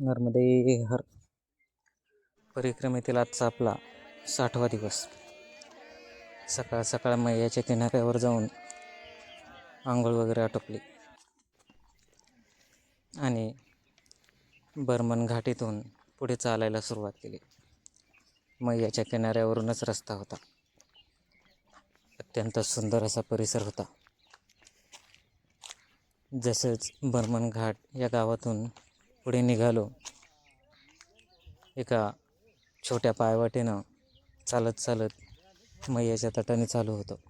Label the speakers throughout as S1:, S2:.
S1: नर्मदे हर परिक्रमेतील आजचा आपला साठवा दिवस. सकाळ सकाळ मैयाच्या किनाऱ्यावर जाऊन आंघोळ वगैरे आटोपली. आणि बर्मन घाटीतून पुढे चालायला सुरुवात केली. मैयाच्या किनाऱ्यावरूनच रस्ता होता. अत्यंत सुंदर असा परिसर होता. जसंच बर्मन घाट या गावातून पुढे निघालो. एका छोट्या पायवाटेनं चालत चालत मैयाच्या तटाने चालू होतो.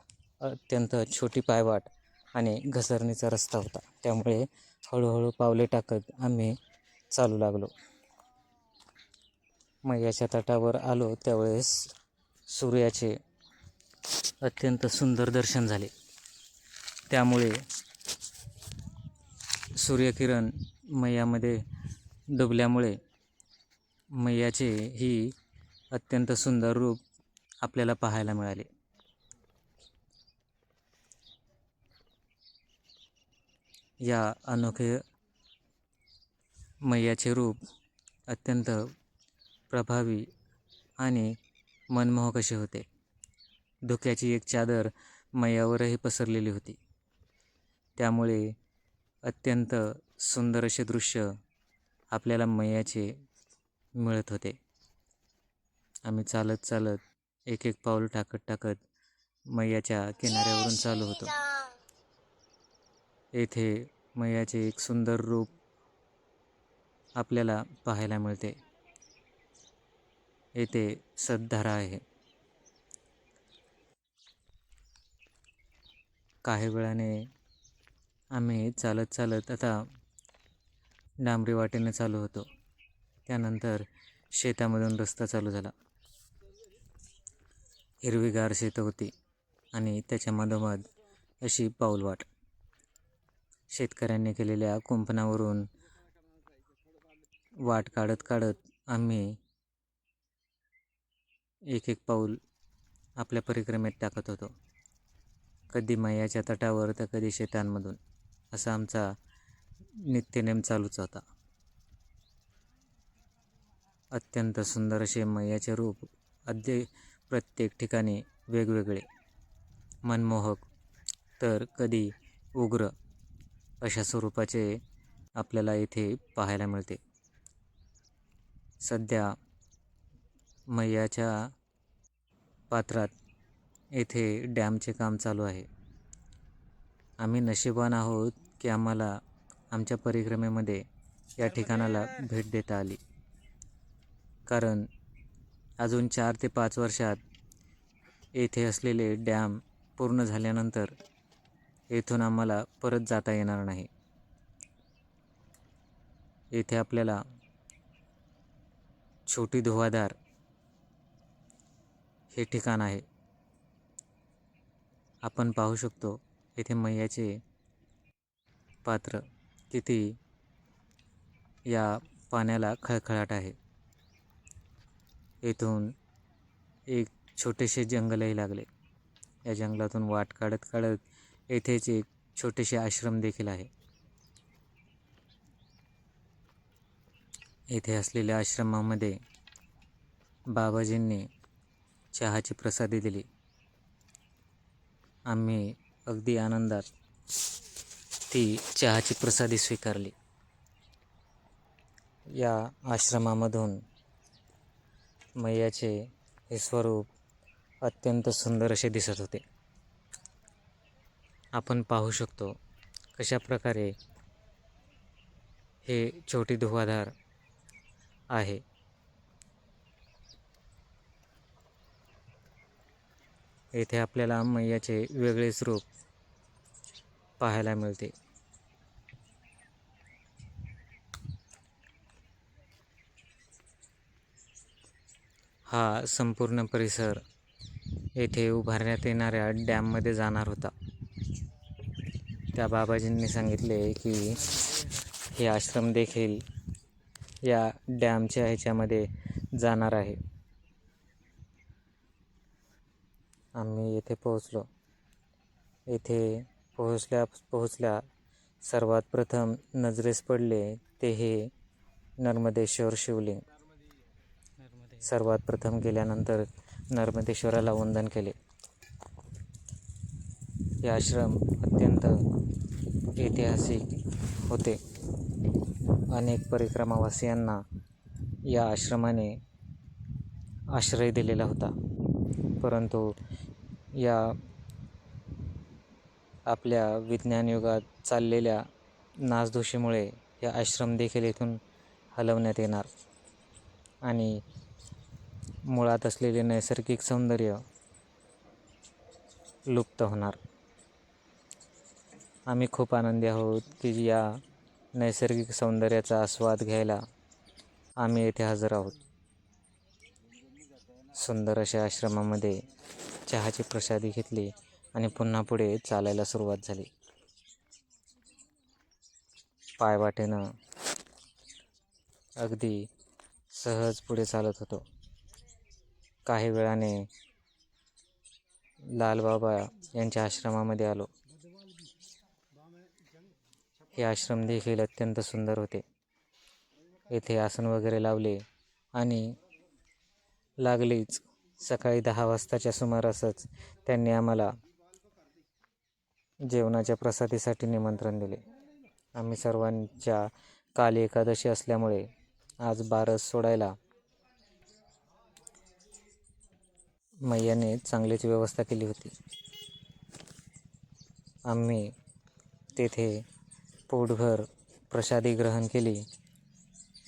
S1: अत्यंत छोटी पायवाट आणि घसरणीचा रस्ता होता. त्यामुळे हळूहळू पावले टाकत आम्ही चालू लागलो. मैयाच्या तटावर आलो. त्यावेळेस सूर्याचे अत्यंत सुंदर दर्शन झाले. त्यामुळे सूर्यकिरण मैयामध्ये डुबल्यामुळे मैयाचे ही अत्यंत सुंदर रूप आपल्याला पाहायला मिळाले. या अनोखे मैयाचे रूप अत्यंत प्रभावी आणि मनमोहक असे होते. धुक्याची एक चादर मैयावरही पसरलेली होती. त्यामुळे अत्यंत सुंदर असे दृश्य आपल्याला मैयाचे मिळत होते. आम्ही चालत चालत एक एक पाऊल टाकत टाकत मैयाच्या किनाऱ्यावरून चालू होतो. येथे मैयाचे एक सुंदर रूप आपल्याला पाहायला मिळते. येथे सद्धारा आहे. काही वेळाने आम्ही चालत चालत आता डांबरी वाटेने चालू होतो. त्यानंतर शेतामधून रस्ता चालू झाला. हिरवीगार शेतं होती आणि त्याच्या मधोमध अशी पाऊलवाट शेतकऱ्यांनी केलेल्या कुंपणावरून वाट काढत काढत आम्ही एक एक पाऊल आपल्या परिक्रमेत टाकत होतो. कधी मैयाच्या तटावर तर कधी शेतांमधून असा आमचा नित्यनेम चालूच होता. अत्यंत सुंदर असे मैयाचे रूप अद्य प्रत्येक ठिकाणी वेगवेगळे. मनमोहक तर कधी उग्र अशा स्वरूपाचे आपल्याला येथे पाहायला मिळते. सध्या मैयाच्या पात्रात येथे डॅमचे काम चालू आहे. आम्ही नशिबान आहोत की आम्हाला आमच्या परिक्रमेमध्ये या ठिकाणाला भेट देता आली. कारण अजून चार ते पाच वर्षात येथे असलेले डॅम पूर्ण झाल्यानंतर येथून आम्हाला परत जाता येणार नाही. येथे आपल्याला छोटी धुवाधार हे ठिकाण आहे. आपण पाहू शकतो येथे मैयाचे पात्र किती या पाण्याला खळखळाट आहे. येथून एक छोटेसे जंगलही लागले. या जंगलातून वाट काढत काढत येथेच एक छोटेसे आश्रम देखील आहे. येथे असलेल्या आश्रमामध्ये बाबाजींनी चहाची प्रसादी दिली. आम्ही अगदी आनंदात ती चहाची प्रसादी स्वीकारली. या आश्रमामधून मैयाचे हे स्वरूप अत्यंत सुंदर असे दिसत होते. आपण पाहू शकतो कशा प्रकारे हे छोटी धुवाधार आहे. येथे आपल्याला मैयाचे वेगळेच रूप पाहायला मिळते. हा संपूर्ण परिसर येथे उभारण्यात येणाऱ्या डॅममध्ये जाणार होता. त्या बाबाजींनी सांगितले की हे आश्रम देखील या डॅमच्या ह्याच्यामध्ये जाणार आहे. आम्ही येथे पोहोचलो. येथे पोहोचल्या पोहोचल्या. सर्वात प्रथम नजरेस पडले ते हे नर्मदेश्वर शिवलिंग. सर्वात प्रथम गेल्यानंतर नर्मदेश्वराला वंदन केले. हे आश्रम अत्यंत ऐतिहासिक होते. अनेक परिक्रमावासियांना या आश्रमाने आश्रय दिलेला होता. परंतु या आपल्या विज्ञान युगात चाललेल्या नासधुशीमुळे या आश्रम देखील इथून हलवण्यात येणार. आणि मुळात असलेले नैसर्गिक सौंदर्य लुप्त होणार. आम्ही खूप आनंदी आहोत की या नैसर्गिक सौंदर्याचा आस्वाद घ्यायला आम्ही येथे हजर आहोत. सुंदर अशा आश्रमामध्ये चहाची प्रसादी घेतली. आणि पुन्हा पुढे चालायला सुरुवात झाली. पायवाटेनं अगदी सहज पुढे चालत होतो. काही वेळाने लालबाबा यांच्या आश्रमामध्ये आलो. हे आश्रम देखील अत्यंत सुंदर होते. येथे आसन वगैरे लावले आणि लागलीच सकाळी दहा वाजताच्या सुमारासच त्यांनी आम्हाला जेवणाच्या प्रसादीसाठी निमंत्रण दिले. आम्ही सर्वांच्या काल एकादशी असल्यामुळे आज बारस सोडायला मैयाने चांगलीच व्यवस्था केली होती. आम्ही तेथे पोटभर प्रसादी ग्रहण केली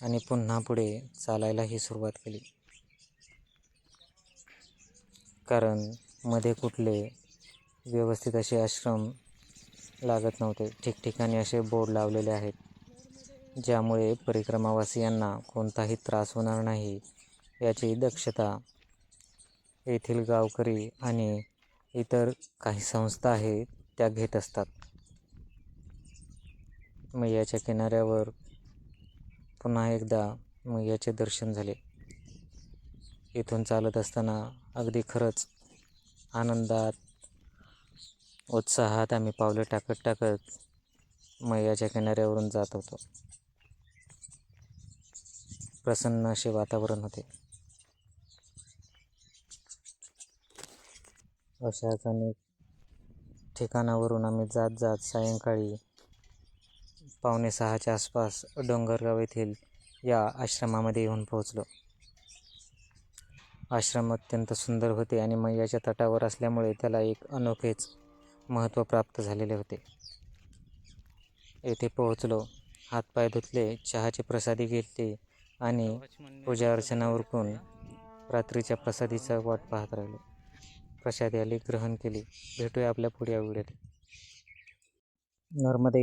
S1: आणि पुन्हा पुढे चालायलाही सुरुवात केली. कारण मध्ये कुठले व्यवस्थित असे आश्रम लागत नव्हते. ठिकठिकाणी असे बोर्ड लावलेले आहेत ज्यामुळे परिक्रमावासियांना कोणताही त्रास होणार नाही. याची दक्षता येथील गावकरी आणि इतर काही संस्था आहेत त्या घेत असतात. मैयाच्या किनाऱ्यावर पुन्हा एकदा मैयाचे दर्शन झाले. इथून चालत असताना अगदी खरंच आनंदात उत्साहात आम्ही पावले टाकत टाकत मैयाच्या किनाऱ्यावरून जात होतो. प्रसन्न असे वातावरण होते. अशाच अनेक ठिकाणावरून आम्ही जात जात सायंकाळी पावणे सहाच्या आसपास डोंगरगाव येथील या आश्रमामध्ये येऊन पोहोचलो. आश्रम अत्यंत सुंदर होते आणि मैयाच्या तटावर असल्यामुळे त्याला एक अनोखेच महत्त्व प्राप्त झालेले होते. येथे पोहोचलो हातपाय धुतले चहाची प्रसादी घेतली आणि पूजा अर्चना उरकून रात्रीच्या प्रसादीचा वाट पाहत राहिलो. प्रसादी आली ग्रहण केली. भेटूया आपल्या पुढे व्हिडिओत. नर्मदे